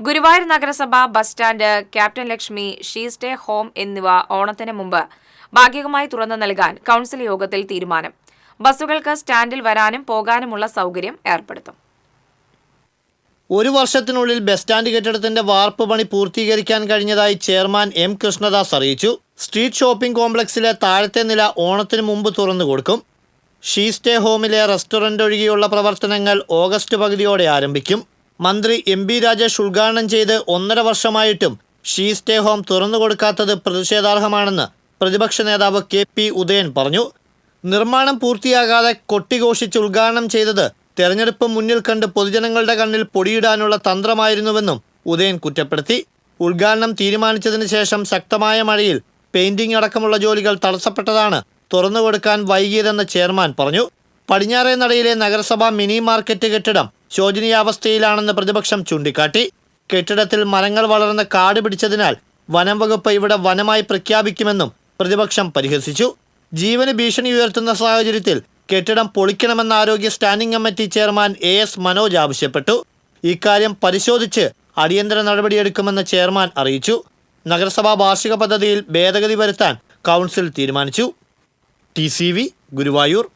ഗുരുവായൂർ നഗരസഭ bus stand captain Lakshmi she stay home എന്നിവ ഓണത്തിന് മുമ്പ് ഭാഗികമായി തുറന്നു നൽകാൻ കൌൺസിൽ യോഗത്തിൽ തീരുമാനം. ബസ്സുകൾക്ക് സ്റ്റാൻഡിൽ വരാനും പോകാനുമുള്ള സൗകര്യം ഏർപ്പെടുത്തും. ഒരു വർഷത്തിനുള്ളിൽ ബസ് സ്റ്റാൻഡ് കെട്ടിടത്തിന്റെ വാർപ്പ് പണി പൂർത്തീകരിക്കാൻ കഴിഞ്ഞതായി ചെയർമാൻ എം കൃഷ്ണദാസ് അറിയിച്ചു. സ്ട്രീറ്റ് ഷോപ്പിംഗ് കോംപ്ലക്സിലെ താഴത്തെ നില ഓണത്തിന് മുമ്പ് തുറന്നു കൊടുക്കും. ഷീ സ്റ്റേ ഹോമിലെ റെസ്റ്റോറന്റ് ഒഴികെയുള്ള പ്രവർത്തനങ്ങൾ ഓഗസ്റ്റ് പകുതിയോടെ ആരംഭിക്കും. മന്ത്രി എം ബി രാജേഷ് ഉദ്ഘാടനം ചെയ്ത് ഒന്നര വർഷമായിട്ടും ഷീ സ്റ്റേ ഹോം തുറന്നു കൊടുക്കാത്തത് പ്രതിഷേധാർഹമാണെന്ന് പ്രതിപക്ഷ നേതാവ് കെ പി ഉദയൻ പറഞ്ഞു. നിർമ്മാണം പൂർത്തിയാകാതെ കൊട്ടിഘോഷിച്ച് ഉദ്ഘാടനം ചെയ്തത് തെരഞ്ഞെടുപ്പ് മുന്നിൽ കണ്ട് പൊതുജനങ്ങളുടെ കണ്ണിൽ പൊടിയിടാനുള്ള തന്ത്രമായിരുന്നുവെന്നും ഉദയൻ കുറ്റപ്പെടുത്തി. ഉദ്ഘാടനം തീരുമാനിച്ചതിന് ശേഷം ശക്തമായ മഴയിൽ പെയിന്റിംഗ് അടക്കമുള്ള ജോലികൾ തടസ്സപ്പെട്ടതാണ് തുറന്നു കൊടുക്കാൻ വൈകിയതെന്ന് ചെയർമാൻ പറഞ്ഞു. പടിഞ്ഞാറേ നടയിലെ നഗരസഭാ മിനി മാർക്കറ്റ് കെട്ടിടം ശോചനീയാവസ്ഥയിലാണെന്ന് പ്രതിപക്ഷം ചൂണ്ടിക്കാട്ടി. കെട്ടിടത്തിൽ മരങ്ങൾ വളർന്ന് കാട് പിടിച്ചതിനാൽ വനം വകുപ്പ് ഇവിടെ വനമായി പ്രഖ്യാപിക്കുമെന്നും പ്രതിപക്ഷം പരിഹസിച്ചു. ജീവന് ഭീഷണി ഉയർത്തുന്ന സാഹചര്യത്തിൽ കെട്ടിടം പൊളിക്കണമെന്ന ആരോഗ്യ standing committee chairman A S Manoj ആവശ്യപ്പെട്ടു. ഇക്കാര്യം പരിശോധിച്ച് അടിയന്തര നടപടിയെടുക്കുമെന്ന് ചെയർമാൻ അറിയിച്ചു. നഗരസഭാ വാർഷിക പദ്ധതിയിൽ ഭേദഗതി വരുത്താൻ കൗൺസിൽ തീരുമാനിച്ചു. ടി ഗുരുവായൂർ.